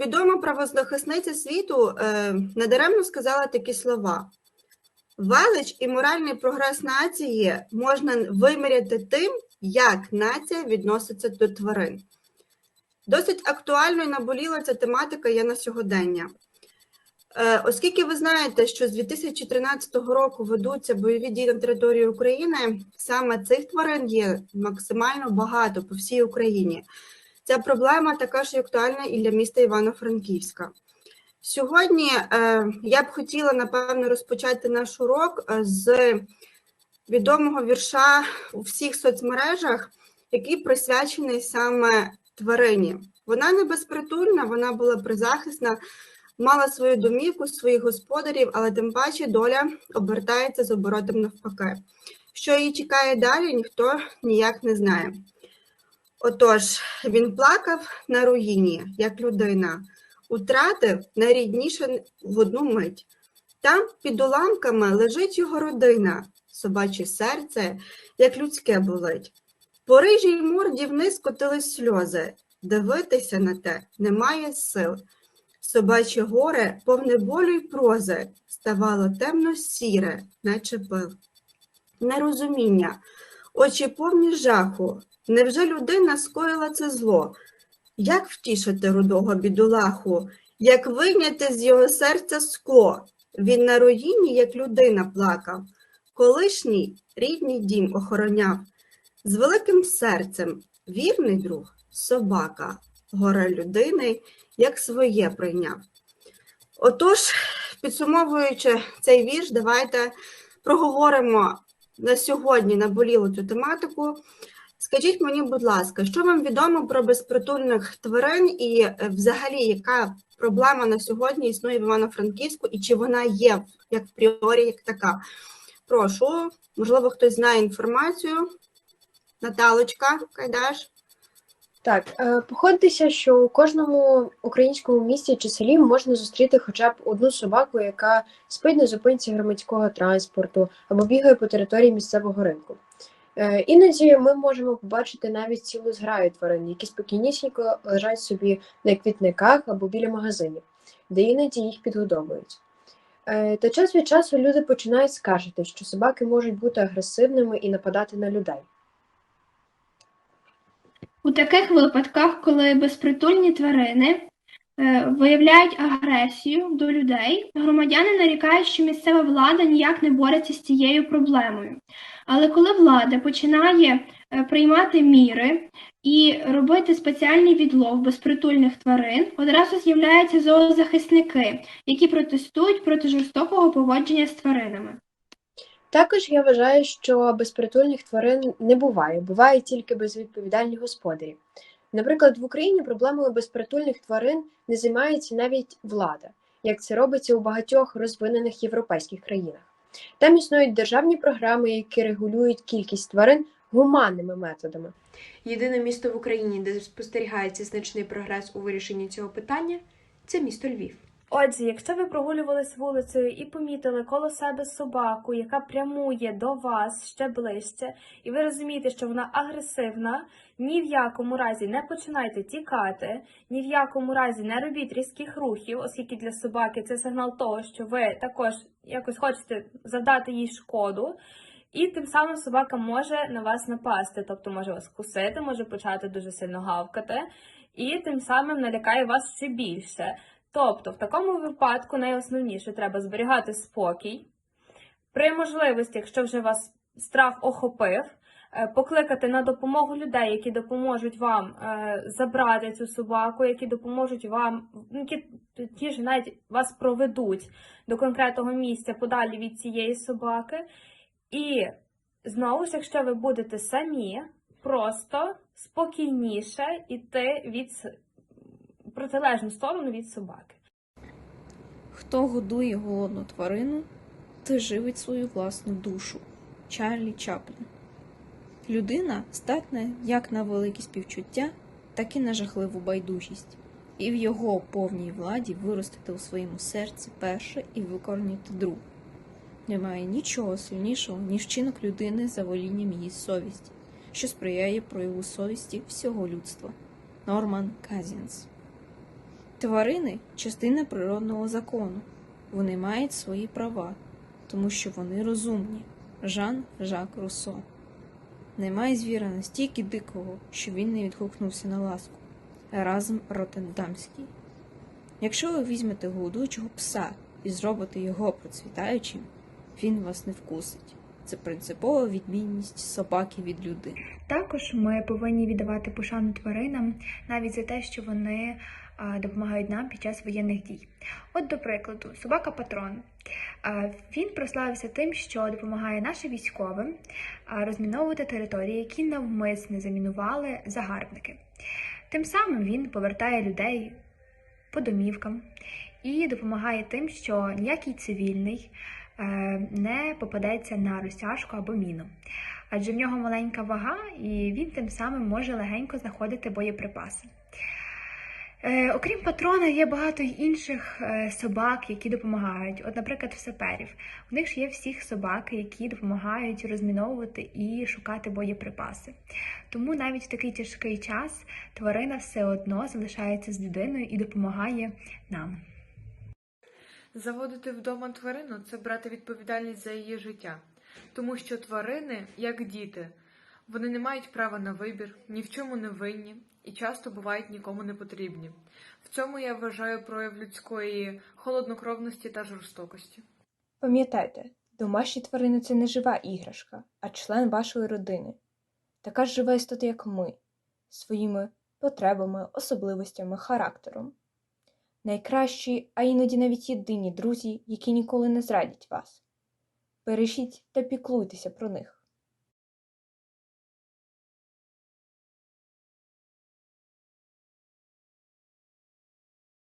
Відома правозахисниця світу е, недаремно сказала такі слова: велич і моральний прогрес нації можна виміряти тим, як нація відноситься до тварин. Досить актуально і наболіла ця тематика є на сьогодення. Е, Оскільки ви знаєте, що з 2013 року ведуться бойові дії на території України, саме цих тварин є максимально багато по всій Україні. Ця проблема також актуальна і для міста Івано-Франківська. Сьогодні е, я б хотіла напевно розпочати наш урок е, з відомого вірша у всіх соцмережах, який присвячений саме тварині. Вона не безпритульна, вона була призахисна, мала свою домівку, своїх господарів, але тим паче доля обертається з оборотом навпаки. Що її чекає далі, ніхто ніяк не знає. Отож, він плакав на руїні, як людина, утратив найрідніше в одну мить. Там під уламками лежить його родина, собаче серце, як людське болить. По рижій морді вниз котились сльози. Дивитися на те немає сил. Собаче горе, повне болю й прози, ставало темно сіре, наче пил. Нерозуміння, очі повні жаху. Невже людина скоїла це зло? Як втішити рудого бідолаху, як вийняти з його серця скло? Він на руїні, як людина, плакав, колишній рідний дім охороняв, з великим серцем, вірний друг, собака, горе людини, як своє прийняв. Отож, підсумовуючи цей вірш, давайте проговоримо на сьогодні наболілу цю тематику. Скажіть мені, будь ласка, що вам відомо про безпритульних тварин і е, взагалі яка проблема на сьогодні існує в Івано-Франківську і чи вона є як пріорі, як така? Прошу, можливо, хтось знає інформацію. Наталочка, Кайдаш. Так, е, погодьтеся, що у кожному українському місті чи селі можна зустріти хоча б одну собаку, яка спить на зупинці громадського транспорту або бігає по території місцевого ринку. Е, Іноді ми можемо побачити навіть цілу зграю тварин, які спокійнісінько лежать собі на квітниках або біля магазинів, де іноді їх підгодовують. Е, Та час від часу люди починають скаржити, що собаки можуть бути агресивними і нападати на людей. У таких випадках, коли безпритульні тварини виявляють агресію до людей, громадяни нарікають, що місцева влада ніяк не бореться з цією проблемою. Але коли влада починає е, приймати міри і робити спеціальний відлов безпритульних тварин, одразу з'являються зоозахисники, які протестують проти жорстокого поводження з тваринами. Також я вважаю, що безпритульних тварин не буває, бувають тільки безвідповідальні господарі. Наприклад, в Україні проблемою безпритульних тварин не займається навіть влада, як це робиться у багатьох розвинених європейських країнах. Там існують державні програми, які регулюють кількість тварин гуманними методами. Єдине місто в Україні, де спостерігається значний прогрес у вирішенні цього питання, це місто Львів. Отже, якщо ви прогулювались вулицею і помітили коло себе собаку, яка прямує до вас ще ближче, і ви розумієте, що вона агресивна, ні в якому разі не починайте тікати, ні в якому разі не робіть різких рухів, оскільки для собаки це сигнал того, що ви також якось хочете завдати їй шкоду. І тим самим собака може на вас напасти, тобто може вас кусити, може почати дуже сильно гавкати, і тим самим налякає вас ще більше. Тобто, в такому випадку найосновніше треба зберігати спокій. При можливості, якщо вже вас страх охопив, покликати на допомогу людей, які допоможуть вам е, забрати цю собаку, які допоможуть вам, ну, які ті ж навіть вас проведуть до конкретного місця подалі від цієї собаки. І знову ж, якщо ви будете самі, просто спокійніше йти від протилежну сторону від собаки. Хто годує голодну тварину, той живить свою власну душу. Чарлі Чаплін. Людина здатна як на велике співчуття, так і на жахливу байдужість, і в його повній владі виростити у своєму серці перше і викорінити друге. Немає нічого сильнішого, ніж вчинок людини за волінням її совісті, що сприяє прояву совісті всього людства. Норман Казінс Тварини частина природного закону. Вони мають свої права, тому що вони розумні. Жан Жак Руссо. Немає звіра настільки дикого, що він не відгукнувся на ласку. Разом Ротендамський. Якщо ви візьмете голодуючого пса і зробите його процвітаючим, він вас не вкусить. Це принципова відмінність собаки від людини. Також ми повинні віддавати пошану тваринам навіть за те, що вони допомагають нам під час воєнних дій. От, до прикладу, собака Патрон. Він прославився тим, що допомагає нашим військовим розміновувати території, які навмисне замінували загарбники. Тим самим він повертає людей по домівкам і допомагає тим, що ніякий цивільний не попадеться на розтяжку або міну адже в нього маленька вага, і він тим самим може легенько знаходити боєприпаси. Е, окрім патрона, є багато інших е, собак, які допомагають. От, наприклад, в саперів. У них ж є всіх собаки, які допомагають розміновувати і шукати боєприпаси. Тому навіть в такий тяжкий час тварина все одно залишається з людиною і допомагає нам. Заводити вдома тварину це брати відповідальність за її життя, тому що тварини, як діти, вони не мають права на вибір, ні в чому не винні і часто бувають нікому не потрібні. В цьому я вважаю прояв людської холоднокровності та жорстокості. Пам'ятайте, домашні тварини це не жива іграшка, а член вашої родини. Така ж жива істота, як ми, своїми потребами, особливостями, характером. Найкращі, а іноді навіть єдині друзі, які ніколи не зрадять вас. Бережіть та піклуйтеся про них.